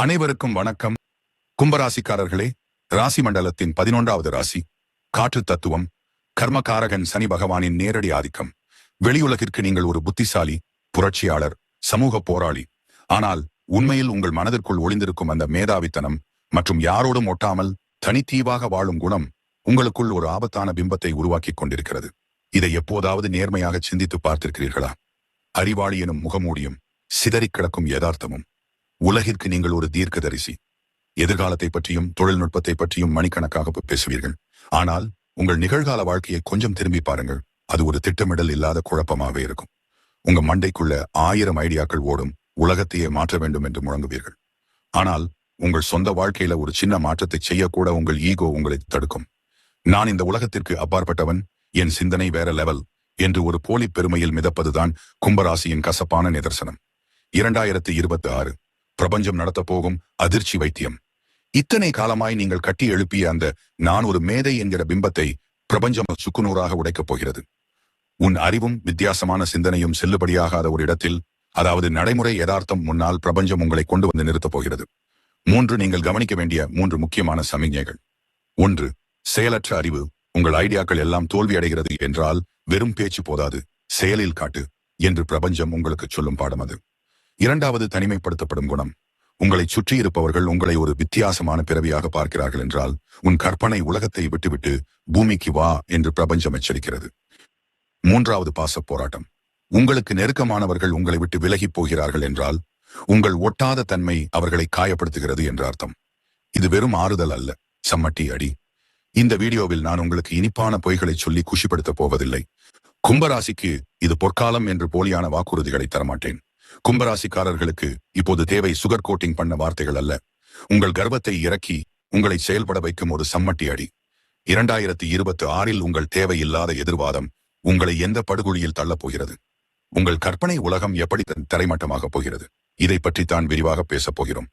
அனைவருக்கும் வணக்கம். கும்பராசிக்காரர்களே ராசி மண்டலத்தின் பதினொன்றாவது ராசி. காற்று தத்துவம். கர்மகாரகன் சனி பகவானின் நேரடி ஆதிக்கம். வெளியுலகிற்கு நீங்கள் ஒரு புத்திசாலி புரட்சியாளர் சமூக போராளி. ஆனால் உண்மையில் உங்கள் மனதிற்குள் ஒளிந்திருக்கும் அந்த மேதாவித்தனம் மற்றும் யாரோடும் ஒட்டாமல் தனித்தீவாக வாழும் குணம் உங்களுக்குள் ஒரு ஆபத்தான பிம்பத்தை உருவாக்கிக் கொண்டிருக்கிறது. இதை எப்போதாவது நேர்மையாக சிந்தித்து பார்த்திருக்கிறீர்களா? அறிவாளி எனும் முகமூடியும் சிதறிக் கிடக்கும் யதார்த்தமும். உலகிற்கு நீங்கள் ஒரு தீர்க்கதரிசி. எதிர்காலத்தை பற்றியும் தொழில்நுட்பத்தை பற்றியும் மணிக்கணக்காக பேசுவீர்கள். ஆனால் உங்கள் நிகழ்கால வாழ்க்கையை கொஞ்சம் திரும்பி பாருங்கள். அது ஒரு திட்டமிடல் இல்லாத குழப்பமாகவே இருக்கும். உங்க மண்டைக்குள்ள ஆயிரம் ஐடியாக்கள் ஓடும். உலகத்தையே மாற்ற வேண்டும் என்று முழங்குவீர்கள். ஆனால் உங்கள் சொந்த வாழ்க்கையில ஒரு சின்ன மாற்றத்தை செய்யக்கூட உங்கள் ஈகோ உங்களை தடுக்கும். நான் இந்த உலகத்திற்கு அப்பாற்பட்டவன். என் சிந்தனை வேற லெவல் என்று ஒரு போலி பெருமையில் மிதப்பதுதான் கும்பராசியின் கசப்பான நிதர்சனம். இரண்டாயிரத்தி இருபத்தி ஆறு பிரபஞ்சம் நடத்த போகும் அதிர்ச்சி வைத்தியம். இத்தனை காலமாய் நீங்கள் கட்டி எழுப்பிய அந்த நான் ஒரு மேதை என்கிற பிம்பத்தை பிரபஞ்சம் சுக்குநூறாக உடைக்கப் போகிறது. உன் அறிவும் வித்தியாசமான சிந்தனையும் செல்லுபடியாகாத ஒரு இடத்தில் அதாவது நடைமுறை யதார்த்தம் முன்னால் பிரபஞ்சம் உங்களை கொண்டு வந்து நிறுத்தப் போகிறது. மூன்று நீங்கள் கவனிக்க வேண்டிய மூன்று முக்கியமான சமிஞ்ஞைகள் ஒன்று செயலற்ற அறிவு. உங்கள் ஐடியாக்கள் எல்லாம் தோல்வி அடைகிறது என்றால் வெறும் பேச்சு போதாது செயலில் காட்டு என்று பிரபஞ்சம் உங்களுக்கு சொல்லும் பாடம் அது. இரண்டாவது தனிமைப்படுத்தப்படும் குணம். உங்களை சுற்றி இருப்பவர்கள் உங்களை ஒரு வித்தியாசமான பிறவியாக பார்க்கிறார்கள் என்றால் உன் கற்பனை உலகத்தை விட்டுவிட்டு பூமிக்கு வா என்று பிரபஞ்சம் எச்சரிக்கிறது. மூன்றாவது பாச போராட்டம். உங்களுக்கு நெருக்கமானவர்கள் உங்களை விட்டு விலகிப் போகிறார்கள் என்றால் உங்கள் ஒட்டாத தன்மை அவர்களை காயப்படுத்துகிறது என்ற அர்த்தம். இது வெறும் ஆறுதல் அல்ல. சம்மட்டி அடி. இந்த வீடியோவில் நான் உங்களுக்கு இனிப்பான பொய்களை சொல்லி குஷிப்படுத்தப் போவதில்லை. கும்பராசிக்கு இது பொற்காலம் என்று போலியான வாக்குறுதிகளை தரமாட்டேன். கும்பராசிக்காரர்களுக்கு இப்போது தேவை சுகர் கோட்டிங் பண்ண வார்த்தைகள் அல்ல. உங்கள் கர்வத்தை இறக்கி உங்களை செயல்பட வைக்கும் ஒரு சம்மட்டி அடி. இரண்டாயிரத்தி இருபத்தி ஆறில் உங்கள் தேவையில்லாத எதிர்வாதம் உங்களை எந்த படுகொலியில் தள்ளப்போகிறது உங்கள் கற்பனை உலகம் எப்படி தரைமட்டமாகப் போகிறது? இதை பற்றி தான் விரிவாக பேசப் போகிறோம்.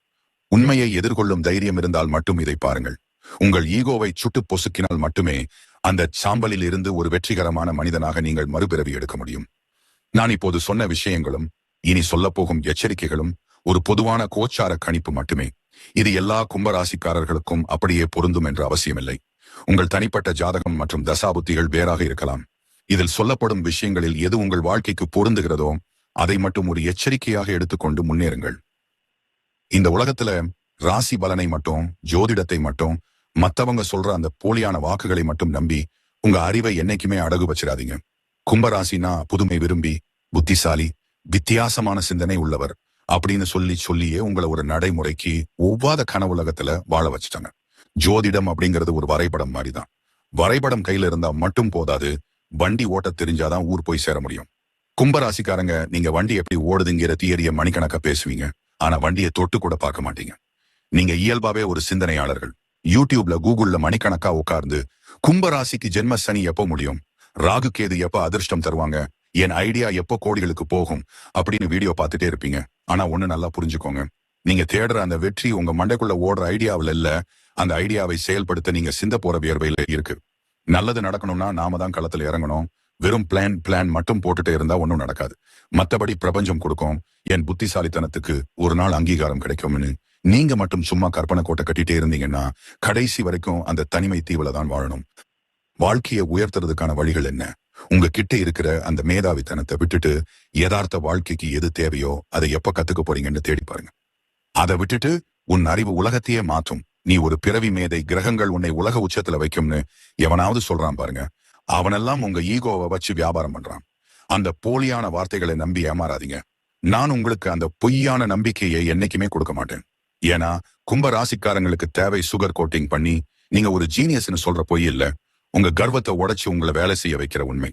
உண்மையை எதிர்கொள்ளும் தைரியம் இருந்தால் மட்டும் இதை பாருங்கள். உங்கள் ஈகோவை சுட்டு பொசுக்கினால் மட்டுமே அந்த சாம்பலில் இருந்து ஒரு வெற்றிகரமான மனிதனாக நீங்கள் மறுபிறவி எடுக்க முடியும். நான் இப்போது சொன்ன விஷயங்களும் இனி சொல்லப்போகும் எச்சரிக்கைகளும் ஒரு பொதுவான கோச்சார கணிப்பு மட்டுமே. இது எல்லா கும்பராசிக்காரர்களுக்கும் அப்படியே பொருந்தும் என்ற அவசியமில்லை. உங்கள் தனிப்பட்ட ஜாதகம் மற்றும் தசாபுத்திகள் வேறாக இருக்கலாம். இதில் சொல்லப்படும் விஷயங்களில் எது உங்கள் வாழ்க்கைக்கு பொருந்துகிறதோ அதை மட்டும் ஒரு எச்சரிக்கையாக எடுத்துக்கொண்டு முன்னேறுங்கள். இந்த உலகத்துல ராசி பலனை மட்டும் ஜோதிடத்தை மட்டும் மத்தவங்க சொல்ற அந்த போலியான வாக்குகளை மட்டும் நம்பி உங்க அறிவை என்னைக்குமே அடகு வச்சிடாதீங்க. கும்பராசினா புதுமை விரும்பி புத்திசாலி வித்தியாசமான சிந்தனை உள்ளவர் அப்படின்னு சொல்லி சொல்லியே உங்களை ஒரு நடைமுறைக்கு ஒவ்வாத கனவுலகத்துல வாழ வச்சுட்டாங்க. ஜோதிடம் அப்படிங்கிறது ஒரு வரைபடம் மாதிரிதான். வரைபடம் கையில இருந்தா மட்டும் போதாது வண்டி ஓட்ட தெரிஞ்சாதான் ஊர் போய் சேர முடியும். கும்பராசிக்காரங்க நீங்க வண்டி எப்படி ஓடுதுங்கிற தியரிய மணிக்கணக்கா பேசுவீங்க. ஆனா வண்டியை தொட்டு கூட பார்க்க மாட்டீங்க. நீங்க இயல்பாவே ஒரு சிந்தனையாளர்கள். யூடியூப்ல கூகுள்ல மணிக்கணக்கா உட்கார்ந்து கும்பராசிக்கு ஜென்ம சனி எப்போ முடியும்? ராகு கேது எப்ப அதிர்ஷ்டம் தருவாங்க? என் ஐடியா எப்போ கோடிகளுக்கு போகும் அப்படின்னு வீடியோ பார்த்துட்டே இருப்பீங்க. ஆனா ஒண்ணு நல்லா புரிஞ்சுக்கோங்க. நீங்க தேடுற அந்த வெற்றி உங்க மண்டைக்குள்ள ஓடுற ஐடியாவில் இல்ல. அந்த ஐடியாவை செயல்படுத்த நீங்க சிந்த போற வியர்வையில இருக்கு. நல்லது நடக்கணும்னா நாம தான் களத்துல இறங்கணும். வெறும் பிளான் பிளான் மட்டும் போட்டுட்டே இருந்தா ஒன்றும் நடக்காது. மத்தபடி பிரபஞ்சம் கொடுக்கும். என் புத்திசாலித்தனத்துக்கு ஒரு நாள் அங்கீகாரம் கிடைக்கும்னு. நீங்க மட்டும் சும்மா கற்பனை கோட்டை கட்டிட்டே இருந்தீங்கன்னா கடைசி வரைக்கும் அந்த தனிமை தீவுல தான் வாழணும். வாழ்க்கையை உயர்த்துறதுக்கான வழிகள் என்ன? உங்க கிட்ட இருக்கிற அந்த மேதாவித்தனத்தை விட்டுட்டு யதார்த்த வாழ்க்கைக்கு எது தேவையோ அதை எப்ப கத்துக்க போறீங்கன்னு தேடி பாருங்க. அதை விட்டுட்டு உன் அறிவு உலகத்தையே மாற்றும் நீ ஒரு பிறவி மேதை கிரகங்கள் உன்னை உலக உச்சத்துல வைக்கும்னு எவனாவது சொல்றான் பாருங்க. அவனெல்லாம் உங்க ஈகோவை வச்சு வியாபாரம் பண்றான். அந்த போலியான வார்த்தைகளை நம்பி ஏமாறாதீங்க. நான் உங்களுக்கு அந்த பொய்யான நம்பிக்கையை என்னைக்குமே கொடுக்க மாட்டேன். ஏன்னா கும்ப ராசிக்காரங்களுக்கு தேவை சுகர் கோட்டிங் பண்ணி நீங்க ஒரு ஜீனியஸ்னு சொல்ற பொய் இல்ல. உங்க கர்வத்தை உடைச்சு உங்களை வேலை செய்ய வைக்கிற உண்மை.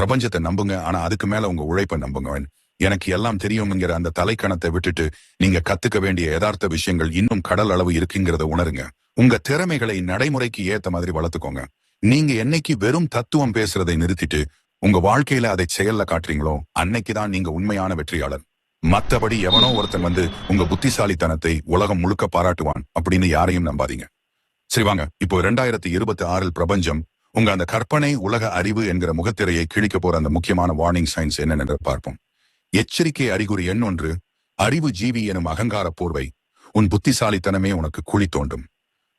பிரபஞ்சத்தை நம்புங்க. ஆனா அதுக்கு மேல உங்க உழைப்பை நம்புங்க. எனக்கு எல்லாம் தெரியுங்கிற அந்த தலைக்கணத்தை விட்டுட்டு நீங்க கத்துக்க வேண்டிய யதார்த்த விஷயங்கள் இன்னும் கடல் அளவு இருக்குங்கிறத உணருங்க. உங்க திறமைகளை நடைமுறைக்கு ஏத்த மாதிரி வளர்த்துக்கோங்க. நீங்க என்னைக்கு வெறும் தத்துவம் பேசுறதை நிறுத்திட்டு உங்க வாழ்க்கையில அதை செயல்ல காட்டுறீங்களோ அன்னைக்குதான் நீங்க உண்மையான வெற்றியாளர். மத்தபடி எவனோ ஒருத்தன் வந்து உங்க புத்திசாலித்தனத்தை உலகம் முழுக்க பாராட்டுவான் அப்படின்னு யாரையும் நம்பாதீங்க. சரி வாங்க. இப்போ இரண்டாயிரத்தி இருபத்தி ஆறில் பிரபஞ்சம் உங்க அந்த கற்பனை உலக அறிவு என்கிற முகத்திரையை கிழிக்க போற அந்த முக்கியமான வார்னிங் சைன்ஸ் என்னென்னு பார்ப்போம். எச்சரிக்கை அறிகுறி எண் ஒன்று அறிவு ஜீவி எனும் அகங்கார போர்வை உன் புத்திசாலித்தனமே உனக்கு குழி தோண்டும்.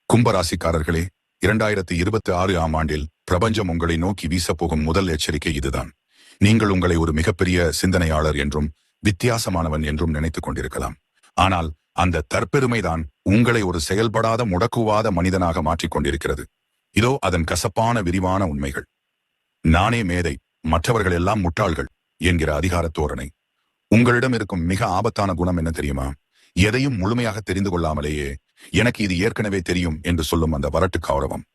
கும்பராசிக்காரர்களே இரண்டாயிரத்தி இருபத்தி ஆறு ஆம் ஆண்டில் பிரபஞ்சம் உங்களை நோக்கி வீசப்போகும் முதல் எச்சரிக்கை இதுதான். நீங்கள் உங்களை ஒரு மிகப்பெரிய சிந்தனையாளர் என்றும் வித்தியாசமானவன் என்றும் நினைத்துக் கொண்டிருக்கலாம். ஆனால் அந்த தற்பெருமைதான் உங்களை ஒரு செயல்படாத முடக்குவாத மனிதனாக மாற்றிக் கொண்டிருக்கிறது. இதோ அதன் கசப்பான விரிவான உண்மைகள். நானே மேதை மற்றவர்கள் எல்லாம் முட்டாள்கள் என்கிற அதிகார தோரணை. உங்களிடம் இருக்கும் மிக ஆபத்தான குணம் என்ன தெரியுமா? எதையும் முழுமையாக தெரிந்து கொள்ளாமலேயே எனக்கு இது ஏற்கனவே தெரியும் என்று சொல்லும் அந்த வரட்டு கௌரவம்.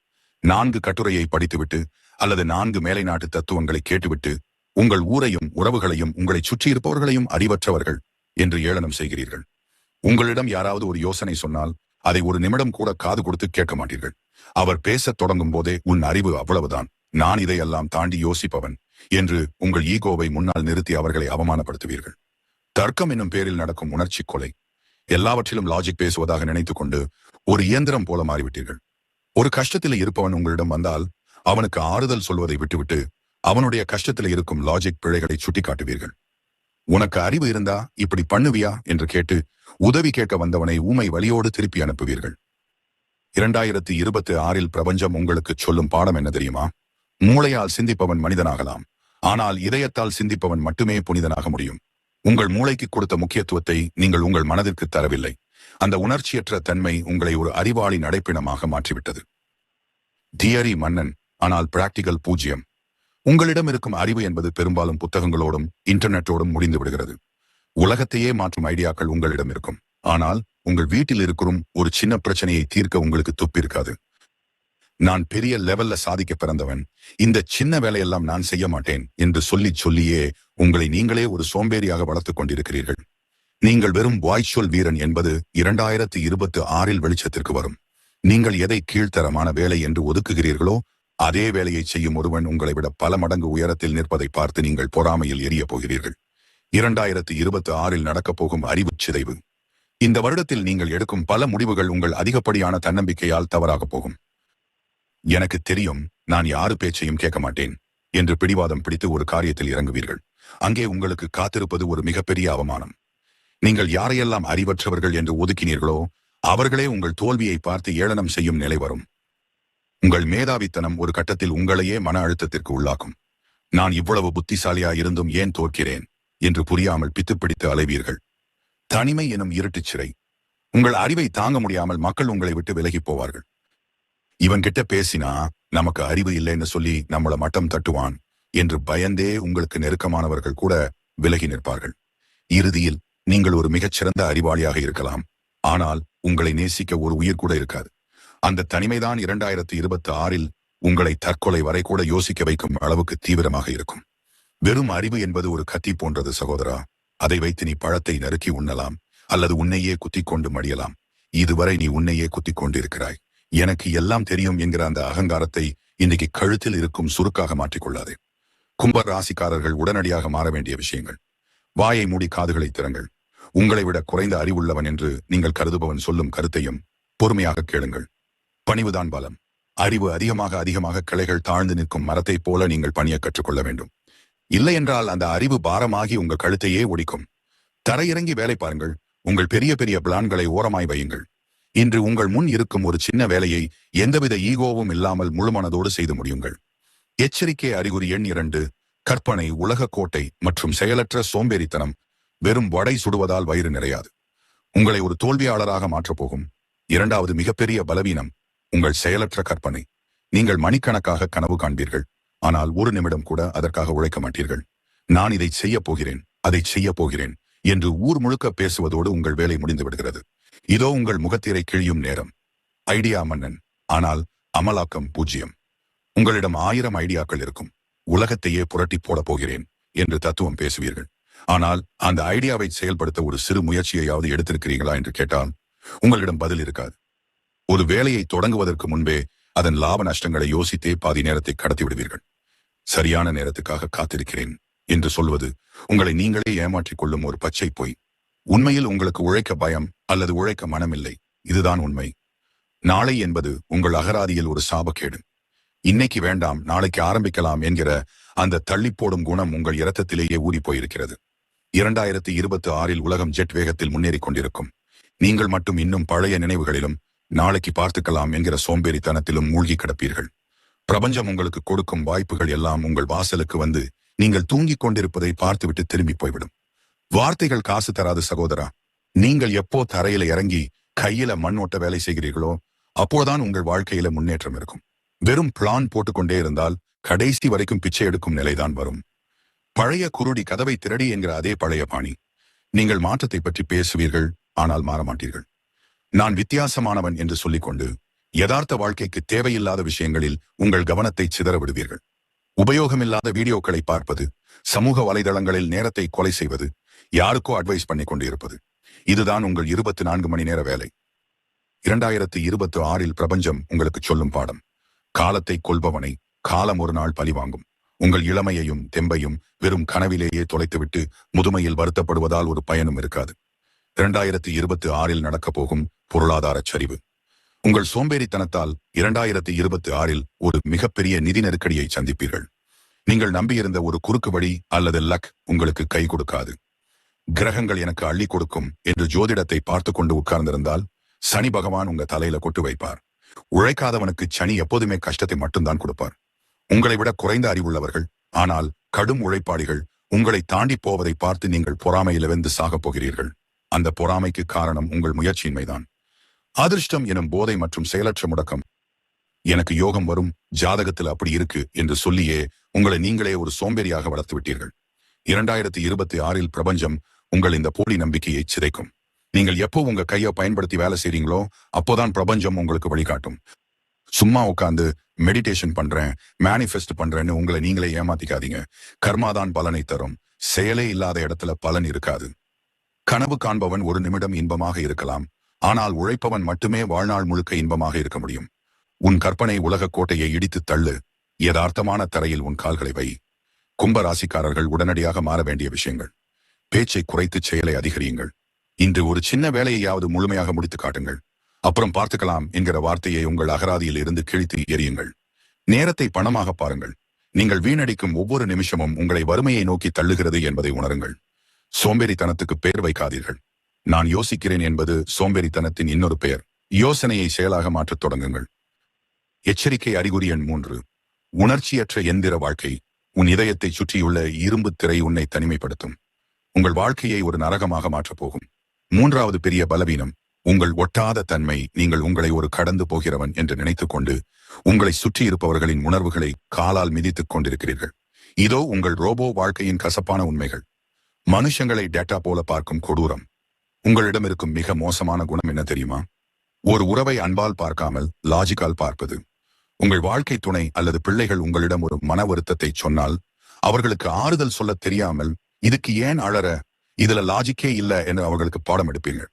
நான்கு கட்டுரையை படித்துவிட்டு அல்லது நான்கு மேலை நாட்டு தத்துவங்களை கேட்டுவிட்டு உங்கள் ஊரையும் உறவுகளையும் உங்களை சுற்றியிருப்பவர்களையும் அறிவற்றவர்கள் என்று ஏளனம் செய்கிறீர்கள். உங்களிடம் யாராவது ஒரு யோசனை சொன்னால் அதை ஒரு நிமிடம் கூட காது கொடுத்து கேட்க மாட்டீர்கள். அவர் பேசத் தொடங்கும் போதே உன் அறிவு அவ்வளவுதான். நான் இதையெல்லாம் தாண்டி யோசிப்பவன் என்று உங்கள் ஈகோவை முன்னால் நிறுத்தி அவர்களை அவமானப்படுத்துவீர்கள். தர்க்கம் என்னும் பேரில் நடக்கும் உணர்ச்சி கொலை. எல்லாவற்றிலும் லாஜிக் பேசுவதாக நினைத்துக் கொண்டு ஒரு இயந்திரம் போல மாறிவிட்டீர்கள். ஒரு கஷ்டத்தில் இருப்பவன் உங்களிடம் வந்தால் அவனுக்கு ஆறுதல் சொல்வதை விட்டுவிட்டு அவனுடைய கஷ்டத்தில் இருக்கும் லாஜிக் பிழைகளை சுட்டிக்காட்டுவீர்கள். உனக்கு அறிவு இருந்தா இப்படி பண்ணுவியா? என்று கேட்டு உதவி கேட்க வந்தவனை ஊமை வழியோடு திருப்பி அனுப்புவீர்கள். இரண்டாயிரத்தி இருபத்தி ஆறில் பிரபஞ்சம் உங்களுக்கு சொல்லும் பாடம் என்ன தெரியுமா? மூளையால் சிந்திப்பவன் மனிதனாகலாம். ஆனால் இதயத்தால் சிந்திப்பவன் மட்டுமே புனிதனாக முடியும். உங்கள் மூளைக்கு கொடுத்த முக்கியத்துவத்தை நீங்கள் உங்கள் மனதிற்கு தரவில்லை. அந்த உணர்ச்சியற்ற தன்மை உங்களை ஒரு அறிவாளி நடைப்பிணமாக மாற்றிவிட்டது. தியரி மன்னன் ஆனால் பிராக்டிகல் பூஜ்யம். உங்களிடம் இருக்கும் அறிவு என்பது பெரும்பாலும் புத்தகங்களோடும் இன்டர்நெட்டோடும் முடிந்து விடுகிறது. உலகத்தையே மாற்றும் ஐடியாக்கள் உங்களிடம் இருக்கும். ஆனால் உங்கள் வீட்டில் இருக்கிறும் ஒரு சின்ன பிரச்சனையை தீர்க்க உங்களுக்கு துப்பு இருக்காது நான் பெரிய லெவல்ல சாதிக்க பிறந்தவன். இந்த சின்ன வேலையெல்லாம் நான் செய்ய மாட்டேன் என்று சொல்லி சொல்லியே உங்களை நீங்களே ஒரு சோம்பேறியாக வளர்த்துக் கொண்டிருக்கிறீர்கள். நீங்கள் வெறும் வாய்ச்சொல் வீரன் என்பது இரண்டாயிரத்தி இருபத்தி ஆறில் வெளிச்சத்திற்கு வரும். நீங்கள் எதை கீழ்த்தரமான வேலை என்று ஒதுக்குகிறீர்களோ அதே வேலையை செய்யும் ஒருவன் உங்களை விட பல மடங்கு உயரத்தில் நிற்பதை பார்த்து நீங்கள் பொறாமையில் எரிய போகிறீர்கள். இரண்டாயிரத்தி இருபத்தி ஆறில் நடக்கப் போகும் அறிவுச் சிதைவு. இந்த வருடத்தில் நீங்கள் எடுக்கும் பல முடிவுகள் உங்கள் அதிகப்படியான தன்னம்பிக்கையால் தவறாகப் போகும். எனக்கு தெரியும் நான் யாரு பேச்சையும் கேட்க மாட்டேன் என்று பிடிவாதம் பிடித்து ஒரு காரியத்தில் இறங்குவீர்கள். அங்கே உங்களுக்கு காத்திருப்பது ஒரு மிகப்பெரிய அவமானம். நீங்கள் யாரையெல்லாம் அறிவற்றவர்கள் என்று ஒதுக்கினீர்களோ அவர்களே உங்கள் தோல்வியை பார்த்து ஏளனம் செய்யும் நிலை வரும். உங்கள் மேதாவித்தனம் ஒரு கட்டத்தில் உங்களையே மன அழுத்தத்திற்கு உள்ளாக்கும். நான் இவ்வளவு புத்திசாலியா இருந்தும் ஏன் தோற்கிறேன்? என்று புரியாமல் பித்துப்பிடித்து அலைவீர்கள். தனிமை எனும் இருட்டுச் சிறை. உங்கள் அறிவை தாங்க முடியாமல் மக்கள் உங்களை விட்டு விலகி போவார்கள். இவன் கிட்ட பேசினா நமக்கு அறிவு இல்லைன்னு சொல்லி நம்மள மட்டம் தட்டுவான் என்று பயந்தே உங்களுக்கு நெருக்கமானவர்கள் கூட விலகி நிற்பார்கள். இறுதியில் நீங்கள் ஒரு மிகச்சிறந்த அறிவாளியாக இருக்கலாம். ஆனால் உங்களை நேசிக்க ஒரு உயிர் கூட இருக்காது. அந்த தனிமைதான் இரண்டாயிரத்தி இருபத்தி ஆறில் உங்களை தற்கொலை வரை கூட யோசிக்க வைக்கும் அளவுக்கு தீவிரமாக இருக்கும். வெறும் அறிவு என்பது ஒரு கத்தி போன்றது சகோதரா. அதை வைத்து நீ பழத்தை நறுக்கி உண்ணலாம் அல்லது உன்னையே குத்திக் கொண்டு மடியலாம். இதுவரை நீ உன்னையே குத்திக் கொண்டிருக்கிறாய் எனக்கு எல்லாம் தெரியும் என்கிற அந்த அகங்காரத்தை இன்னைக்கு கழுத்தில் இருக்கும் சுருக்காக மாற்றிக்கொள்ளாதே. கும்ப ராசிக்காரர்கள் உடனடியாக மாற வேண்டிய விஷயங்கள். வாயை மூடி காதுகளை திறங்கள். உங்களை விட குறைந்த அறிவுள்ளவன் என்று நீங்கள் கருதுபவன் சொல்லும் கருத்தையும் பொறுமையாக கேளுங்கள். பணிவுதான் பலம். அறிவு அதிகமாக அதிகமாக கிளைகள் தாழ்ந்து நிற்கும் மரத்தைப் போல நீங்கள் பணிய கற்றுக்கொள்ள வேண்டும். இல்லை என்றால் அந்த அறிவு பாரமாகி உங்க கழுத்தையே ஒடிக்கும். தரையிறங்கி வேலை பாருங்கள். உங்கள் பெரிய பெரிய பிளான்களை ஓரமாய் வையுங்கள். இன்று உங்கள் முன் இருக்கும் ஒரு சின்ன வேலையை எந்தவித ஈகோவும் இல்லாமல் முழுமனதோடு செய்து முடியுங்கள். எச்சரிக்கை அறிகுறி எண் இரண்டு கற்பனை உலக கோட்டை மற்றும் செயலற்ற சோம்பேறித்தனம் வெறும் வடை சுடுவதால் வயிறு நிறையாது. உங்களை ஒரு தோல்வியாளராக மாற்றப் போகும். இரண்டாவது மிகப்பெரிய பலவீனம் உங்கள் செயலற்ற கற்பனை. நீங்கள் மணிக்கணக்காக கனவு காண்பீர்கள். ஆனால் ஒரு நிமிடம் கூட அதற்காக உழைக்க மாட்டீர்கள். நான் இதை செய்ய போகிறேன் அதை செய்ய போகிறேன் என்று ஊர் முழுக்க பேசுவதோடு உங்கள் வேலை முடிந்து விடுகிறது. இதோ உங்கள் முகத்திரை கிழியும் நேரம். ஐடியா மன்னன் ஆனால் அமலாக்கம் பூஜ்ஜியம் உங்களிடம் ஆயிரம் ஐடியாக்கள் இருக்கும். உலகத்தையே புரட்டி போடப் போகிறேன் என்று தத்துவம் பேசுவீர்கள். ஆனால் அந்த ஐடியாவை செயல்படுத்த ஒரு சிறு முயற்சியையாவது எடுத்திருக்கிறீர்களா என்று கேட்டால் உங்களிடம் பதில் இருக்காது. ஒரு வேலையை தொடங்குவதற்கு முன்பே அதன் லாப நஷ்டங்களை யோசித்தே பாதி நேரத்தை கடத்தி விடுவீர்கள். சரியான நேரத்துக்காக காத்திருக்கிறேன் என்று சொல்வது உங்களை நீங்களே ஏமாற்றிக் கொள்ளும் ஒரு பச்சை பொய். உண்மையில் உங்களுக்கு உழைக்க பயம் அல்லது உழைக்க மனமில்லை. இதுதான் உண்மை. நாளை என்பது உங்கள் அகராதியில் ஒரு சாபக்கேடு. இன்னைக்கு வேண்டாம் நாளைக்கு ஆரம்பிக்கலாம் என்கிற அந்த தள்ளி போடும் குணம் உங்கள் இரத்தத்திலேயே ஊறி போயிருக்கிறது. இரண்டாயிரத்தி இருபத்தி ஆறில் உலகம் ஜெட் வேகத்தில் முன்னேறி கொண்டிருக்கும். நீங்கள் மட்டும் இன்னும் பழைய நினைவுகளிலும் நாளைக்கு பார்த்துக்கலாம் என்கிற சோம்பேறித்தனத்திலும் மூழ்கி கிடப்பீர்கள். பிரபஞ்சம் உங்களுக்கு கொடுக்கும் வாய்ப்புகள் எல்லாம் உங்கள் வாசலுக்கு வந்து நீங்கள் தூங்கிக் கொண்டிருப்பதை பார்த்துவிட்டு திரும்பி போய்விடும். வார்த்தைகள் காசு தராது சகோதரா. நீங்கள் எப்போ தரையில இறங்கி கையில மண் ஓட்ட வேலை செய்கிறீர்களோ அப்போதான் உங்கள் வாழ்க்கையில முன்னேற்றம் இருக்கும். வெறும் பிளான் போட்டுக்கொண்டே இருந்தால் கடைசி வரைக்கும் பிச்சை எடுக்கும் நிலைதான் வரும். பழைய குருடி கதவை திரடி என்கிற அதே பழைய பாணி. நீங்கள் மாற்றத்தை பற்றி பேசுவீர்கள் ஆனால் மாற மாட்டீர்கள். நான் வித்தியாசமானவன் என்று சொல்லிக்கொண்டு யதார்த்த வாழ்க்கைக்கு தேவையில்லாத விஷயங்களில் உங்கள் கவனத்தை சிதற விடுவீர்கள். உபயோகமில்லாத வீடியோக்களை பார்ப்பது சமூக வலைதளங்களில் நேரத்தை கொலை செய்வது யாருக்கோ அட்வைஸ் பண்ணி கொண்டிருப்பது. இதுதான் உங்கள் இருபத்தி நான்கு மணி நேர வேலை. இரண்டாயிரத்து இருபத்தி ஆறில் பிரபஞ்சம் உங்களுக்கு சொல்லும் பாடம். காலத்தை கொள்பவனை காலம் ஒரு நாள் பழிவாங்கும் உங்கள் இளமையையும் தெம்பையும் வெறும் கனவிலேயே தொலைத்துவிட்டு முதுமையில் வருத்தப்படுவதால் ஒரு பயனும் இருக்காது. இரண்டாயிரத்தி இருபத்தி ஆறில் நடக்கப் போகும் பொருளாதார சரிவு. உங்கள் சோம்பேறித்தனத்தால் இரண்டாயிரத்தி இருபத்தி ஆறில் ஒரு மிகப்பெரிய நிதி நெருக்கடியை சந்திப்பீர்கள். நீங்கள் நம்பியிருந்த ஒரு குறுக்கு வழி அல்லது லக் உங்களுக்கு கை கொடுக்காது. கிரகங்கள் எனக்கு அள்ளி கொடுக்கும் என்று ஜோதிடத்தை பார்த்து கொண்டு உட்கார்ந்திருந்தால் சனி பகவான் உங்க தலையில கொட்டு வைப்பார். உழைக்காதவனுக்கு சனி எப்போதுமே கஷ்டத்தை மட்டும்தான் கொடுப்பார். உங்களை விட குறைந்த அறிவுள்ளவர்கள் ஆனால் கடும் உழைப்பாளிகள் உங்களை தாண்டி போவதை பார்த்து நீங்கள் பொறாமையிலிருந்து சாகப் போகிறீர்கள். அந்த பொறாமைக்கு காரணம் உங்கள் முயற்சியின்மைதான். அதிர்ஷ்டம் எனும் போதை மற்றும் செயலற்ற முடக்கம். எனக்கு யோகம் வரும் ஜாதகத்தில் அப்படி இருக்கு என்று சொல்லியே உங்களை நீங்களே ஒரு சோம்பேறியாக வளர்த்து விட்டீர்கள். இரண்டாயிரத்தி இருபத்தி ஆறில் பிரபஞ்சம் உங்கள் இந்த போலி நம்பிக்கையை சிதைக்கும். நீங்கள் எப்போ உங்க கையை பயன்படுத்தி வேலை செய்றீங்களோ அப்போதான் பிரபஞ்சம் உங்களுக்கு வழிகாட்டும். சும்மா உட்காந்து மெடிடேஷன் பண்றேன் மேனிஃபெஸ்ட் பண்றேன்னு உங்களை நீங்களே ஏமாத்திக்காதீங்க. கர்மாதான் பலனை தரும். செயலே இல்லாத இடத்துல பலன் இருக்காது. கனவு காண்பவன் ஒரு நிமிடம் இன்பமாக இருக்கலாம். ஆனால் உழைப்பவன் மட்டுமே வாழ்நாள் முழுக்க இன்பமாக இருக்க முடியும். உன் கற்பனை உலகக் கோட்டையை இடித்து தள்ளு. யதார்த்தமான தரையில் உன் கால்களை வை. கும்ப ராசிக்காரர்கள் உடனடியாக மாற வேண்டிய விஷயங்கள். பேச்சை குறைத்து செயலை அதிகரியுங்கள். இன்று ஒரு சின்ன வேலையையாவது முழுமையாக முடித்து காட்டுங்கள். அப்புறம் பார்த்துக்கலாம் என்கிற வார்த்தையை உங்கள் அகராதியில் இருந்து கிழித்து எறியுங்கள். நேரத்தை பணமாக பாருங்கள். நீங்கள் வீணடிக்கும் ஒவ்வொரு நிமிஷமும் உங்களை வறுமையை நோக்கி தள்ளுகிறது என்பதை உணருங்கள். சோம்பேறித்தனத்துக்கு பேர் வைக்காதீர்கள். நான் யோசிக்கிறேன் என்பது சோம்பேறித்தனத்தின் இன்னொரு பெயர். யோசனையை செயலாக மாற்றத் தொடங்குங்கள். எச்சரிக்கை அறிகுறி எண் மூன்று. உணர்ச்சியற்ற எந்திர வாழ்க்கை. உன் இதயத்தை சுற்றியுள்ள இரும்பு திரை உன்னை தனிமைப்படுத்தும். உங்கள் வாழ்க்கையை ஒரு நரகமாக மாற்றப் போகும். மூன்றாவது பெரிய பலவீனம். உங்கள் ஒட்டாத தன்மை நீங்கள் உங்களை ஒரு கடந்து போகிறவன் என்று நினைத்துக் கொண்டு உங்களை சுற்றி இருப்பவர்களின் உணர்வுகளை காலால் மிதித்துக் கொண்டிருக்கிறீர்கள். இதோ உங்கள் ரோபோ வாழ்க்கையின் கசப்பான உண்மைகள். மனுஷங்களை டேட்டா போல பார்க்கும் கொடூரம். உங்களிடம் இருக்கும் மிக மோசமான குணம் என்ன தெரியுமா? ஒரு உறவை அன்பால் பார்க்காமல் லாஜிக்கால் பார்ப்பது. உங்கள் வாழ்க்கை துணை அல்லது பிள்ளைகள் உங்களிடம் ஒரு மன வருத்தத்தை சொன்னால் அவர்களுக்கு ஆறுதல் சொல்ல தெரியாமல் இதுக்கு ஏன் அழற இதுல லாஜிக்கே இல்ல என்று அவர்களுக்கு பாடம் எடுப்பீர்கள்.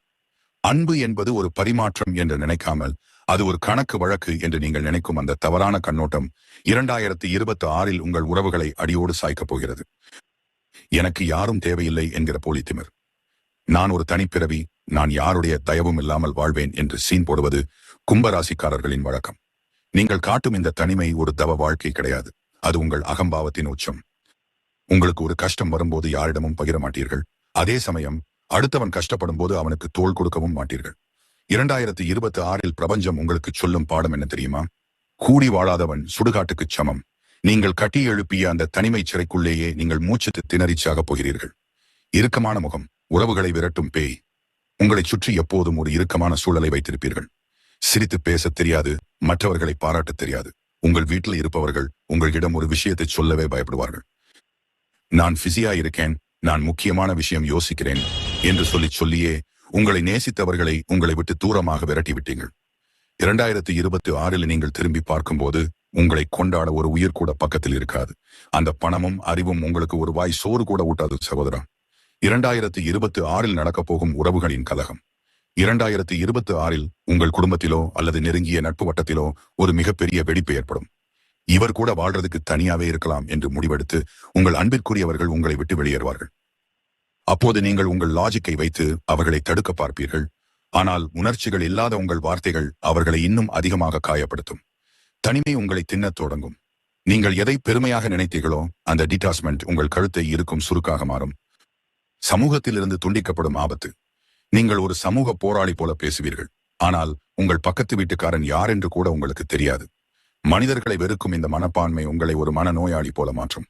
அன்பு என்பது ஒரு பரிமாற்றம் என்று நினைக்காமல் அது ஒரு கணக்கு வழக்கு என்று நீங்கள் நினைக்கும் அந்த தவறான கண்ணோட்டம் இரண்டாயிரத்தி இருபத்தி ஆறில் உங்கள் உறவுகளை அடியோடு சாய்க்கப் போகிறது. எனக்கு யாரும் தேவையில்லை என்கிற போலித்திமிர் நான் ஒரு தனிப்பிறவி நான் யாருடைய தயவும் இல்லாமல் வாழ்வேன் என்று சீன் போடுவது கும்பராசிக்காரர்களின் வழக்கம். நீங்கள் காட்டும் இந்த தனிமை ஒரு தவ வாழ்க்கை கிடையாது. அது உங்கள் அகம்பாவத்தின் உச்சம். உங்களுக்கு ஒரு கஷ்டம் வரும்போது யாரிடமும் பகிர மாட்டீர்கள். அதே சமயம் அடுத்தவன் கஷ்டப்படும் போது அவனுக்கு தோள் கொடுக்கவும் மாட்டீர்கள். இரண்டாயிரத்தி இருபத்தி ஆறில் பிரபஞ்சம் உங்களுக்கு சொல்லும் பாடம் என்ன தெரியுமா? கூடி வாழாதவன் சுடுகாட்டுக்குச் சமம். நீங்கள் கட்டி எழுப்பிய அந்த தனிமை சிறைக்குள்ளேயே நீங்கள் மூச்சு திணறிச்சாகப் போகிறீர்கள். இறுக்கமான முகம். உறவுகளை விரட்டும் பேய். உங்களைச் சுற்றி எப்போதும் ஒரு இறுக்கமான சூழலை வைத்திருப்பீர்கள். சிரித்து பேசத் தெரியாது மற்றவர்களை பாராட்டத் தெரியாது. உங்கள் வீட்டில் இருப்பவர்கள் உங்களிடம் ஒரு விஷயத்தை சொல்லவே பயப்படுவார்கள். நான் பிஸியா இருக்கேன் நான் முக்கியமான விஷயம் யோசிக்கிறேன் என்று சொல்லி சொல்லியே உங்களை நேசித்தவர்களை உங்களை விட்டு தூரமாக விரட்டிவிட்டீங்கள் இரண்டாயிரத்தி இருபத்தி ஆறில் நீங்கள் திரும்பி பார்க்கும்போது உங்களை கொண்டாட ஒரு உயிர் கூட பக்கத்தில் இருக்காது. அந்த பணமும் அறிவும் உங்களுக்கு ஒரு வாய் சோறு கூட ஊட்டாது சகோதரா. இரண்டாயிரத்தி இருபத்தி ஆறில் நடக்கப் போகும் உறவுகளின் கலகம். இரண்டாயிரத்தி இருபத்தி ஆறில் உங்கள் குடும்பத்திலோ அல்லது நெருங்கிய நட்பு வட்டத்திலோ ஒரு மிகப்பெரிய வெடிப்பு ஏற்படும். இவர் கூட வாழ்றதுக்கு தனியாவே இருக்கலாம் என்று முடிவெடுத்து உங்கள் அன்பிற்குரியவர்கள் உங்களை விட்டு வெளியேறுவார்கள். அப்போது நீங்கள் உங்கள் லாஜிக்கை வைத்து அவர்களை தடுக்க பார்ப்பீர்கள். ஆனால் உணர்ச்சிகள் இல்லாத உங்கள் வார்த்தைகள் அவர்களை இன்னும் அதிகமாக காயப்படுத்தும். தனிமை உங்களை தின்னத் தொடங்கும். நீங்கள் எதை பெருமையாக நினைத்தீர்களோ அந்த டிட்டாச்மெண்ட் உங்கள் கழுத்தை இருக்கும் சுருக்காக மாறும். சமூகத்திலிருந்து துண்டிக்கப்படும் ஆபத்து. நீங்கள் ஒரு சமூக போராளி போல பேசுவீர்கள். ஆனால் உங்கள் பக்கத்து வீட்டுக்காரன் யார் என்று கூட உங்களுக்கு தெரியாது. மனிதர்களை வெறுக்கும் இந்த மனப்பான்மை உங்களை ஒரு மனநோயாளி போல மாற்றும்.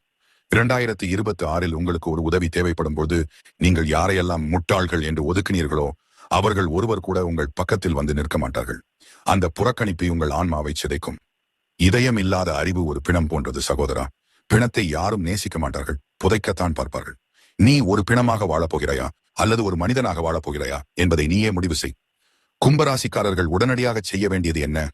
இரண்டாயிரத்தி இருபத்தி ஆறில் உங்களுக்கு ஒரு உதவி தேவைப்படும் போது நீங்கள் யாரையெல்லாம் முட்டாள்கள் என்று ஒதுக்கினீர்களோ அவர்கள் ஒருவர் கூட உங்கள் பக்கத்தில் வந்து நிற்க மாட்டார்கள். அந்த புறக்கணிப்பு உங்கள் ஆன்மாவை சிதைக்கும். இதயம் இல்லாத அறிவு ஒரு பிணம் போன்றது சகோதரா. பிணத்தை யாரும் நேசிக்க மாட்டார்கள். புதைக்கத்தான் பார்ப்பார்கள். நீ ஒரு பிணமாக வாழப் போகிறாயா அல்லது ஒரு மனிதனாக வாழப்போகிறாயா? என்பதை நீயே முடிவு செய். கும்பராசிக்காரர்கள் உடனடியாக செய்ய வேண்டியது என்ன?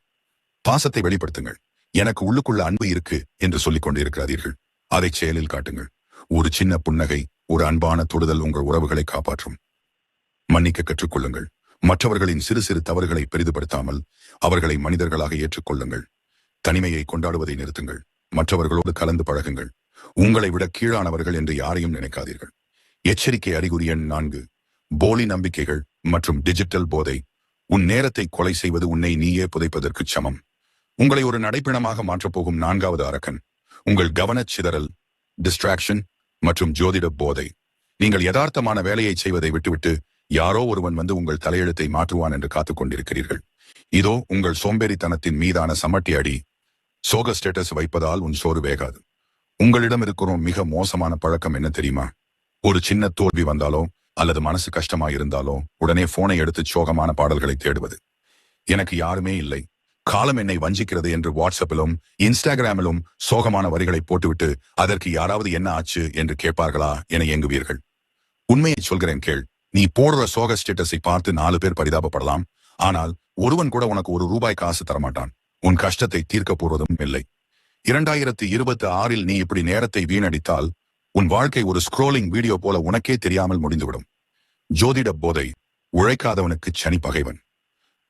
பாசத்தை வெளிப்படுத்துங்கள். எனக்கு உள்ளுக்குள்ள அன்பு இருக்கு என்று சொல்லிக் கொண்டிருக்கிறார்கள் அதை செயலில் காட்டுங்கள். ஒரு சின்ன புன்னகை ஒரு அன்பான தொடுதல் உங்கள் உறவுகளை காப்பாற்றும். மன்னிக்க கற்றுக்கொள்ளுங்கள். மற்றவர்களின் சிறு சிறு தவறுகளை பெரிதுபடுத்தாமல் அவர்களை மனிதர்களாக ஏற்றுக்கொள்ளுங்கள். தனிமையை கொண்டாடுவதை நிறுத்துங்கள். மற்றவர்களோடு கலந்து பழகுங்கள். உங்களை விட கீழானவர்கள் என்று யாரையும் நினைக்காதீர்கள். எச்சரிக்கை அறிகுறி எண் நான்கு. போலி நம்பிக்கைகள் மற்றும் டிஜிட்டல் போதை. உன் நேரத்தை கொலை செய்வது உன்னை நீயே புதைப்பதற்கு சமம். உங்களை ஒரு நடைப்பிணமாக மாற்றப் போகும் நான்காவது அரக்கன். உங்கள் கவனச் சிதறல் டிஸ்ட்ராக்ஷன் மற்றும் ஜோதிட போதை. நீங்கள் யதார்த்தமான வேலையை செய்வதை விட்டுவிட்டு யாரோ ஒருவன் வந்து உங்கள் தலையெழுத்தை மாற்றுவான் என்று காத்துக் கொண்டிருக்கிறீர்கள். இதோ உங்கள் சோம்பேறித்தனத்தின் மீதான சமட்டி அடி. சோக ஸ்டேட்டஸ் வைப்பதால் உன் சோறு வேகாது. உங்களிடம் இருக்கிறோம் மிக மோசமான பழக்கம் என்ன தெரியுமா? ஒரு சின்ன தோல்வி வந்தாலோ அல்லது மனசு கஷ்டமா இருந்தாலோ உடனே போனை எடுத்து சோகமான பாடல்களை தேடுவது. எனக்கு யாருமே இல்லை. காலம் என்னை வஞ்சிக்கிறது என்று வாட்ஸ்அப்பிலும் இன்ஸ்டாகிராமிலும் சோகமான வரிகளை போட்டுவிட்டு அதற்கு யாராவது என்ன ஆச்சு என்று கேட்பார்களா என இயங்குவீர்கள் உண்மையை சொல்கிறேன் கேள். நீ போடுற சோக ஸ்டேட்டஸை பார்த்து நாலு பேர் பரிதாபப்படலாம். ஆனால் ஒருவன் கூட உனக்கு ஒரு ரூபாய் காசு தரமாட்டான். உன் கஷ்டத்தை தீர்க்க போவதும் இல்லை. இரண்டாயிரத்தி இருபத்தி ஆறில் நீ இப்படி நேரத்தை வீணடித்தால் உன் வாழ்க்கை ஒரு ஸ்க்ரோலிங் வீடியோ போல உனக்கே தெரியாமல் முடிந்துவிடும். ஜோதிட போதை உழைக்காதவனுக்கு சனி பகைவன்.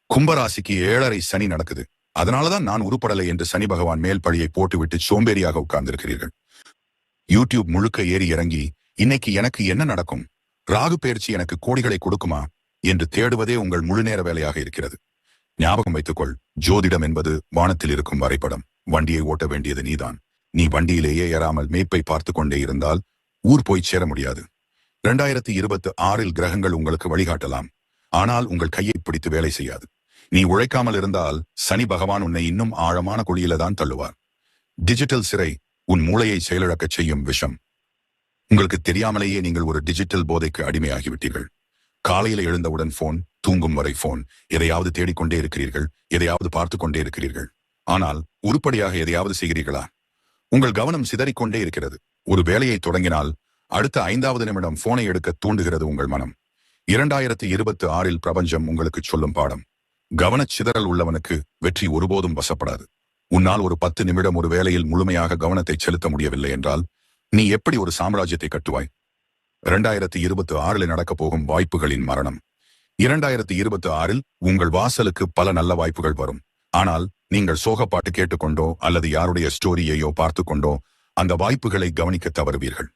கும்பராசிக்கு ஏழரை சனி நடக்குது. அதனாலதான் நான் உருப்படலை என்று சனி பகவான் மேல் பழியை போட்டுவிட்டு சோம்பேறியாக உட்கார்ந்திருக்கிறீர்கள். யூடியூப் முழுக்க ஏறி இறங்கி இன்னைக்கு எனக்கு என்ன நடக்கும்? ராகு பயிற்சி எனக்கு கோடிகளை கொடுக்குமா? என்று தேடுவதே உங்கள் முழுநேர வேலையாக இருக்கிறது. ஞாபகம் வைத்துக்கொள் ஜோதிடம் என்பது வானத்தில் இருக்கும் வரைபடம். வண்டியை ஓட்ட வேண்டியது நீதான். நீ வண்டியிலேயே ஏறாமல் மேய்ப்பை பார்த்து கொண்டே இருந்தால் ஊர் போய் சேர முடியாது. இரண்டாயிரத்தி இருபத்தி ஆறில் கிரகங்கள் உங்களுக்கு வழிகாட்டலாம். ஆனால் உங்கள் கையை பிடித்து வேலை செய்யாது. நீ உழைக்காமல் இருந்தால் சனி பகவான் உன்னை இன்னும் ஆழமான குழியில தான் தள்ளுவார். டிஜிட்டல் சிறை உன் மூளையை செயலிழக்கச் செய்யும் விஷம். உங்களுக்கு தெரியாமலேயே நீங்கள் ஒரு டிஜிட்டல் போதைக்கு அடிமையாகிவிட்டீர்கள். காலையில எழுந்தவுடன் போன் தூங்கும் வரை போன் எதையாவது தேடிக்கொண்டே இருக்கிறீர்கள் எதையாவது பார்த்து கொண்டே இருக்கிறீர்கள். ஆனால் உருப்படியாக எதையாவது செய்கிறீர்களா? உங்கள் கவனம் சிதறிக்கொண்டே இருக்கிறது. ஒரு வேலையை தொடங்கினால் அடுத்த ஐந்தாவது நிமிடம் போனை எடுக்க தூண்டுகிறது உங்கள் மனம். இரண்டாயிரத்தி இருபத்தி ஆறில் பிரபஞ்சம் உங்களுக்கு சொல்லும் பாடம். கவனச் சிதறல் உள்ளவனுக்கு வெற்றி ஒருபோதும் வசப்படாது. உன்னால் ஒரு பத்து நிமிடம் ஒரு வேலையில் முழுமையாக கவனத்தை செலுத்த முடியவில்லை என்றால் நீ எப்படி ஒரு சாம்ராஜ்யத்தை கட்டுவாய்? இரண்டாயிரத்தி இருபத்தி ஆறில் நடக்கப் போகும் வாய்ப்புகளின் மரணம். இரண்டாயிரத்தி இருபத்தி ஆறில் உங்கள் வாசலுக்கு பல நல்ல வாய்ப்புகள் வரும். ஆனால் நீங்கள் சோகப்பாட்டு கேட்டுக்கொண்டோ அல்லது யாருடைய ஸ்டோரியையோ பார்த்து கொண்டோ அந்த வாய்ப்புகளை கவனிக்க தவறுவீர்கள்.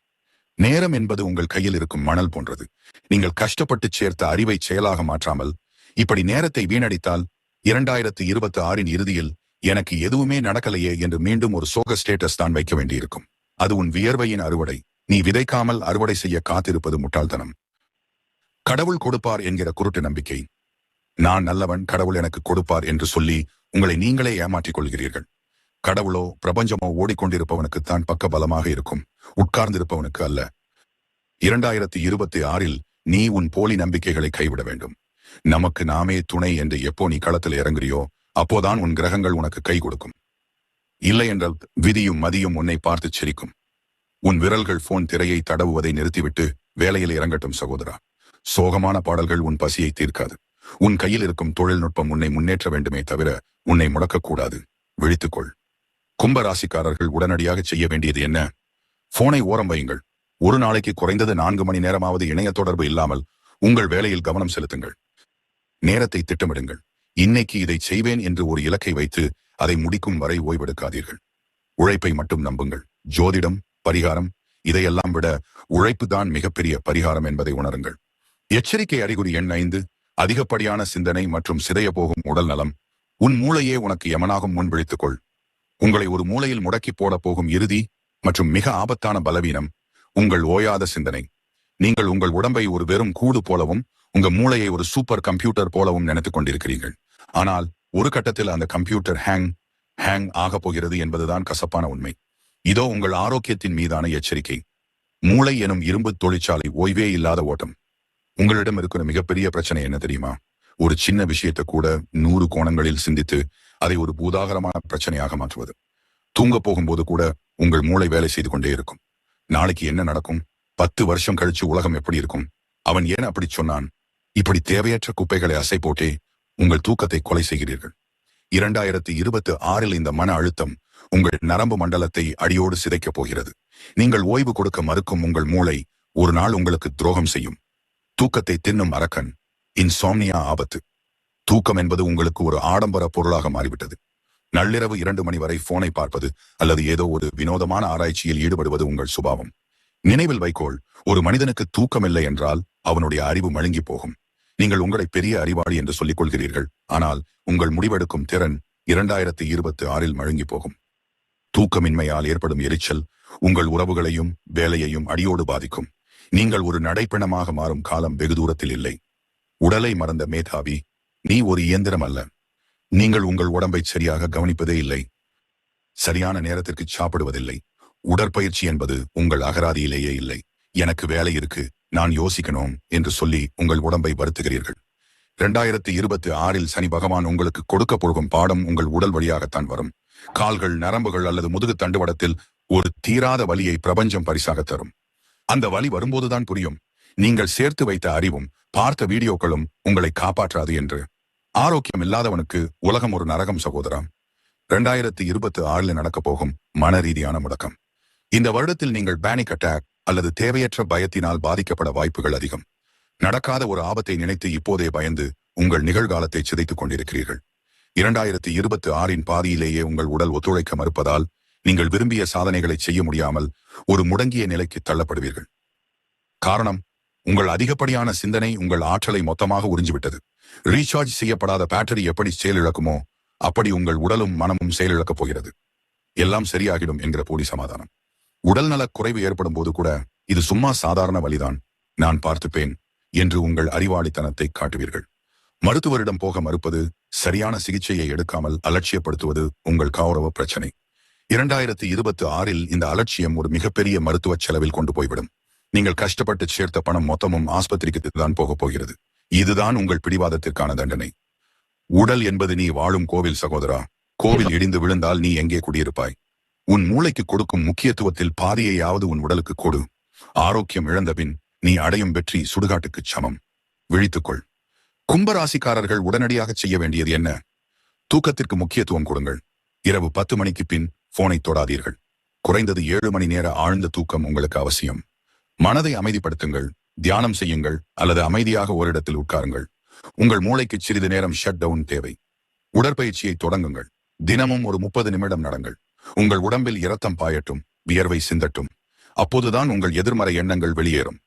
நேரம் என்பது உங்கள் கையில் இருக்கும் மணல் போன்றது. நீங்கள் கஷ்டப்பட்டு சேர்த்த அறிவை செயலாக மாற்றாமல் இப்படி நேரத்தை வீணடித்தால் இரண்டாயிரத்து இருபத்தி ஆறின் இறுதியில் எனக்கு எதுவுமே நடக்கலையே என்று மீண்டும் ஒரு சோக ஸ்டேட்டஸ் தான் வைக்க வேண்டியிருக்கும். அது உன் வியர்வையின் அறுவடை. நீ விதைக்காமல் அறுவடை செய்ய காத்திருப்பது முட்டாள்தனம். கடவுள் கொடுப்பார் என்கிற குருட்டு நம்பிக்கை. நான் நல்லவன் கடவுள் எனக்கு கொடுப்பார் என்று சொல்லி உங்களை நீங்களே ஏமாற்றிக் கொள்கிறீர்கள் கடவுளோ பிரபஞ்சமோ ஓடிக்கொண்டிருப்பவனுக்குத்தான் பக்க பலமாக இருக்கும். உட்கார்ந்திருப்பவனுக்கு அல்ல. இரண்டாயிரத்தி இருபத்தி ஆறில் நீ உன் போலி நம்பிக்கைகளை கைவிட வேண்டும். நமக்கு நாமே துணை என்று எப்போ நீ களத்தில் இறங்குறியோ அப்போதான் உன் கிரகங்கள் உனக்கு கை கொடுக்கும். இல்லை என்றால் விதியும் மதியும் உன்னை பார்த்து சிரிக்கும். உன் விரல்கள் போன் திரையை தடவுவதை நிறுத்திவிட்டு வேலையில் இறங்கட்டும் சகோதரா. சோகமான பாடல்கள் உன் பசியை தீர்க்காது. உன் கையில் இருக்கும் தொழில்நுட்பம் உன்னை முன்னேற்ற வேண்டுமே தவிர உன்னை முடக்கக்கூடாது. விழித்துக்கொள். கும்ப ராசிக்காரர்கள் உடனடியாக செய்ய வேண்டியது என்ன? போனை ஓரம் வையுங்கள். ஒரு நாளைக்கு குறைந்தது நான்கு மணி நேரமாவது இணைய தொடர்பு இல்லாமல் உங்கள் வேலையில் கவனம் செலுத்துங்கள். நேரத்தை திட்டமிடுங்கள். இன்னைக்கு இதை செய்வேன் என்று ஒரு இலக்கை வைத்து அதை முடிக்கும் வரை ஓய்வெடுக்காதீர்கள். உழைப்பை மட்டும் நம்புங்கள். ஜோதிடம் பரிகாரம் இதையெல்லாம் விட உழைப்பு தான் மிகப்பெரிய பரிகாரம் என்பதை உணருங்கள். எச்சரிக்கை அறிகுறி எண் ஐந்து. அதிகப்படியான சிந்தனை மற்றும் சிதைய போகும் உடல் நலம் உன் மூளையே உனக்கு யமனாகும் முன்விழித்துக்கொள் உங்களை ஒரு மூளையில் முடக்கி போட போகும் இறுதி மற்றும் மிக ஆபத்தான பலவீனம் உங்கள் ஓயாத சிந்தனை. நீங்கள் உங்கள் உடம்பை ஒரு வெறும் கூடு போலவும் உங்க மூளையை ஒரு சூப்பர் கம்ப்யூட்டர் போலவும் நினைத்துக் கொண்டிருக்கிறீர்கள். ஆனால் ஒரு கட்டத்தில் அந்த கம்ப்யூட்டர் ஹேங் ஹேங் ஆகப் போகிறது என்பதுதான் கசப்பான உண்மை. இதோ உங்கள் ஆரோக்கியத்தின் மீதான எச்சரிக்கை. மூளை எனும் இரும்பு தொழிற்சாலை ஓய்வே இல்லாத ஓட்டம். உங்களிடம் இருக்கிற மிகப்பெரிய பிரச்சனை என்ன தெரியுமா? ஒரு சின்ன விஷயத்தை கூட நூறு கோணங்களில் சிந்தித்து அதை ஒரு பூதாகரமான பிரச்சனையாக மாற்றுவது. தூங்க போகும்போது கூட உங்கள் மூளை வேலை செய்து கொண்டே இருக்கும். நாளைக்கு என்ன நடக்கும்? பத்து வருஷம் கழிச்சு உலகம் எப்படி இருக்கும்? அவன் ஏன் அப்படி சொன்னான்? இப்படி தேவையற்ற குப்பைகளை அசை போட்டே உங்கள் தூக்கத்தை கொலை செய்கிறீர்கள். இரண்டாயிரத்தி இருபத்தி ஆறில் இந்த மன அழுத்தம் உங்கள் நரம்பு மண்டலத்தை அடியோடு சிதைக்கப் போகிறது. நீங்கள் ஓய்வு கொடுக்க மறுக்கும் உங்கள் மூளை ஒரு நாள் உங்களுக்கு துரோகம் செய்யும். தூக்கத்தை தின்னும் அரக்கன் இன்சோம்னியா ஆபத்து. தூக்கம் என்பது உங்களுக்கு ஒரு ஆடம்பர பொருளாக மாறிவிட்டது. நள்ளிரவு இரண்டு மணி வரை போனை பார்ப்பது அல்லது ஏதோ ஒரு வினோதமான ஆராய்ச்சியில் ஈடுபடுவது உங்கள் சுபாவம். நினைவில் வைக்கோள் ஒரு மனிதனுக்கு தூக்கமில்லை என்றால் அவனுடைய அறிவு மழுங்கி போகும். நீங்கள் உங்களை பெரிய அறிவாளி என்று சொல்லிக் கொள்கிறீர்கள் ஆனால் உங்கள் முடிவெடுக்கும் திறன் இரண்டாயிரத்தி இருபத்தி ஆறில் மழுங்கி போகும். தூக்கமின்மையால் ஏற்படும் எரிச்சல் உங்கள் உறவுகளையும் வேலையையும் அடியோடு பாதிக்கும். நீங்கள் ஒரு நடைப்பணமாக மாறும் காலம் வெகு தூரத்தில் இல்லை. உடலை மறந்த மேதாவி நீ ஒரு இயந்திரம் அல்ல. நீங்கள் உங்கள் உடம்பை சரியாக கவனிப்பதே இல்லை. சரியான நேரத்திற்கு சாப்பிடுவதில்லை. உடற்பயிற்சி என்பது உங்கள் அகராதியிலேயே இல்லை. எனக்கு வேலை இருக்கு நான் யோசிக்கணும் என்று சொல்லி உங்கள் உடம்பை வருத்துகிறீர்கள். இரண்டாயிரத்தி இருபத்தி ஆறில் சனி பகவான் உங்களுக்கு கொடுக்க போகும் பாடம் உங்கள் உடல் வழியாகத்தான் வரும். கால்கள் நரம்புகள் அல்லது முதுகு தண்டுவடத்தில் ஒரு தீராத வலியை பிரபஞ்சம் பரிசாக தரும். அந்த வழி வரும்போதுதான் புரியும். நீங்கள் சேர்த்து வைத்த அறிவும் பார்த்த வீடியோக்களும் உங்களை காப்பாற்றாது என்று. ஆரோக்கியம் இல்லாதவனுக்கு உலகம் ஒரு நரகம் சகோதரா. இரண்டாயிரத்தி இருபத்தி ஆறில் நடக்கப் போகும் மன ரீதியான முடக்கம். இந்த வருடத்தில் நீங்கள் பேனிக் அட்டாக் அல்லது தேவையற்ற பயத்தினால் பாதிக்கப்பட வாய்ப்புகள் அதிகம். நடக்காத ஒரு ஆபத்தை நினைத்து இப்போதே பயந்து உங்கள் நிகழ்காலத்தை சிதைத்துக் கொண்டிருக்கிறீர்கள். இரண்டாயிரத்தி இருபத்தி ஆறின் பாதியிலேயே உங்கள் உடல் ஒத்துழைக்க மறுப்பதால் நீங்கள் விரும்பிய சாதனைகளை செய்ய முடியாமல் ஒரு முடங்கிய நிலைக்கு தள்ளப்படுவீர்கள். காரணம் உங்கள் அதிகப்படியான சிந்தனை உங்கள் ஆற்றலை மொத்தமாக உறிஞ்சிவிட்டது. ரீசார்ஜ் செய்யப்படாத பேட்டரி எப்படி செயலிழக்குமோ அப்படி உங்கள் உடலும் மனமும் செயலிழக்கப் போகிறது. எல்லாம் சரியாகிடும் என்கிற போலி சமாதானம். உடல்நலக் குறைவு ஏற்படும் போது கூட இது சும்மா சாதாரண வழிதான். நான் பார்த்துப்பேன் என்று உங்கள் அறிவாளித்தனத்தை காட்டுவீர்கள். மருத்துவரிடம் போக மறுப்பது சரியான சிகிச்சையை எடுக்காமல் அலட்சியப்படுத்துவது உங்கள் கௌரவ பிரச்சனை. இரண்டாயிரத்தி இருபத்தி ஆறில் இந்த அலட்சியம் ஒரு மிகப்பெரிய மருத்துவ செலவில் கொண்டு போய்விடும். நீங்கள் கஷ்டப்பட்டு சேர்த்த பணம் மொத்தமும் ஆஸ்பத்திரிக்கு தான் போகப் போகிறது. இதுதான் உங்கள் பிடிவாதத்திற்கான தண்டனை. உடல் என்பது நீ வாழும் கோவில் சகோதரா. கோவில் இடிந்து விழுந்தால் நீ எங்கே குடியிருப்பாய்? உன் மூளைக்கு கொடுக்கும் முக்கியத்துவத்தில் பாதியையாவது உன் உடலுக்கு கொடு. ஆரோக்கியம் இழந்தபின் நீ அடையும் வெற்றி சுடுகாட்டுக்கு சமம். விழித்துக்கொள் கும்பராசிக்காரர்கள் உடனடியாக செய்ய வேண்டியது என்ன? தூக்கத்திற்கு முக்கியத்துவம் கொடுங்கள். இரவு பத்து மணிக்கு பின் போனை தொடாதீர்கள். குறைந்தது ஏழு மணி நேர ஆழ்ந்த தூக்கம் உங்களுக்கு அவசியம். மனதை அமைதிப்படுத்துங்கள் தியானம் செய்யுங்கள் அல்லது அமைதியாக ஓரிடத்தில் உட்காருங்கள். உங்கள் மூளைக்கு சிறிது நேரம் ஷட் டவுன் தேவை. உடற்பயிற்சியை தொடங்குங்கள். தினமும் ஒரு முப்பது நிமிடம் நடங்கள். உங்கள் உடம்பில் இரத்தம் பாயட்டும் வியர்வை சிந்தட்டும். அப்போதுதான் உங்கள் எதிர்மறை எண்ணங்கள் வெளியேறும்.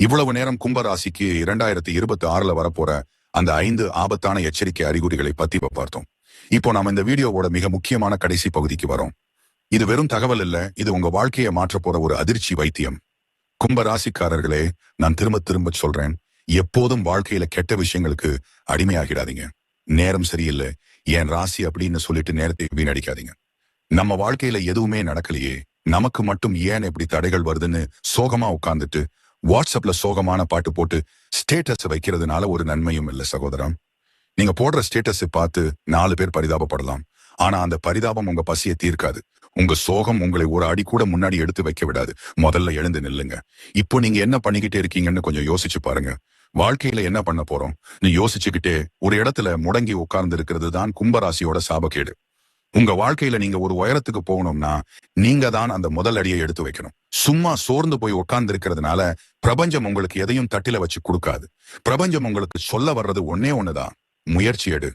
இவ்வளவு நேரம் கும்பராசிக்கு இரண்டாயிரத்தி இருபத்தி ஆறுல வரப்போற அந்த ஐந்து ஆபத்தான எச்சரிக்கை அறிகுறிகளை பத்தி பார்த்தோம் இப்போ நாம் இந்த வீடியோவோட மிக முக்கியமான கடைசி பகுதிக்கு வரோம். இது வெறும் தகவல் இல்ல. இது உங்க வாழ்க்கையை மாற்றப் போற ஒரு அதிர்ச்சி வைத்தியம். கும்ப ராசிக்காரர்களே நான் திரும்ப திரும்ப சொல்றேன். எப்போதும் வாழ்க்கையில கெட்ட விஷயங்களுக்கு அடிமையாகிடாதீங்க. நேரம் சரியில்லை. என் ராசி அப்படின்னு சொல்லிட்டு நேரத்தை வீணடிக்காதீங்க. நம்ம வாழ்க்கையில எதுவுமே நடக்கலையே. நமக்கு மட்டும் ஏன் இப்படி தடைகள் வருதுன்னு சோகமா உட்கார்ந்துட்டு வாட்ஸ்அப்ல சோகமான பாட்டு போட்டு ஸ்டேட்டஸ் வைக்கிறதுனால ஒரு நன்மையும் இல்லை சகோதரம் நீங்க போடுற ஸ்டேட்டஸை பார்த்து நாலு பேர் பரிதாபப்படலாம். ஆனா அந்த பரிதாபம் உங்க பசியை தீர்க்காது. உங்க சோகம் உங்களை ஒரு அடி கூட முன்னாடி எடுத்து வைக்க விடாது. முதல்ல எழுந்து நில்லுங்க. இப்போ நீங்க என்ன பண்ணிக்கிட்டே இருக்கீங்கன்னு கொஞ்சம் யோசிச்சு பாருங்க. வாழ்க்கையில என்ன பண்ண போறோம்? நீ யோசிச்சுக்கிட்டே ஒரு இடத்துல முடங்கி உட்கார்ந்து இருக்கிறது தான் கும்பராசியோட சாபக்கேடு. உங்க வாழ்க்கையில நீங்க ஒரு உயரத்துக்கு போகணும்னா நீங்க தான் அந்த முதல் அடியை எடுத்து வைக்கணும். சும்மா சோர்ந்து போய் உட்கார்ந்து இருக்கிறதுனால பிரபஞ்சம் உங்களுக்கு எதையும் தட்டில வச்சு கொடுக்காது. பிரபஞ்சம் உங்களுக்கு சொல்ல வர்றது ஒன்னே ஒண்ணுதான். முயற்சி எடு.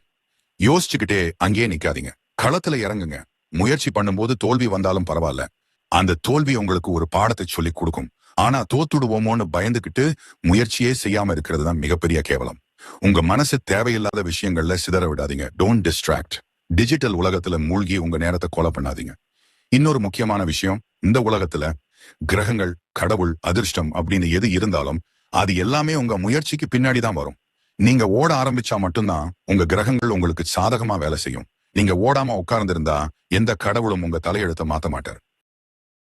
யோசிச்சுக்கிட்டே அங்கேயே நிக்காதீங்க. களத்துல இறங்குங்க. முயற்சி பண்ணும்போது தோல்வி வந்தாலும் பரவாயில்ல. அந்த தோல்வி உங்களுக்கு ஒரு பாடத்தை சொல்லி கொடுக்கும். ஆனா தோத்துடுவோமோன்னு பயந்துகிட்டு முயற்சியே செய்யாம இருக்கிறது தான் மிகப்பெரிய கேவலம். உங்க மனசு தேவையில்லாத விஷயங்கள்ல சிதற விடாதீங்க. டோன்ட் டிஸ்ட்ராக்ட் டிஜிட்டல் உலகத்துல மூழ்கி உங்க நேரத்தை கொலை பண்ணாதீங்க. இன்னொரு முக்கியமான விஷயம் இந்த உலகத்துல கிரகங்கள் கடவுள் அதிர்ஷ்டம் அப்படின்னு எது இருந்தாலும் அது எல்லாமே உங்க முயற்சிக்கு பின்னாடி தான் வரும். நீங்க ஓட ஆரம்பிச்சா மட்டும்தான் உங்க கிரகங்கள் உங்களுக்கு சாதகமா வேலை செய்யும். நீங்க ஓடாம உட்கார்ந்திருந்தா எந்த கடவுளும் உங்க தலையெழுத்த மாத்த மாட்டார்.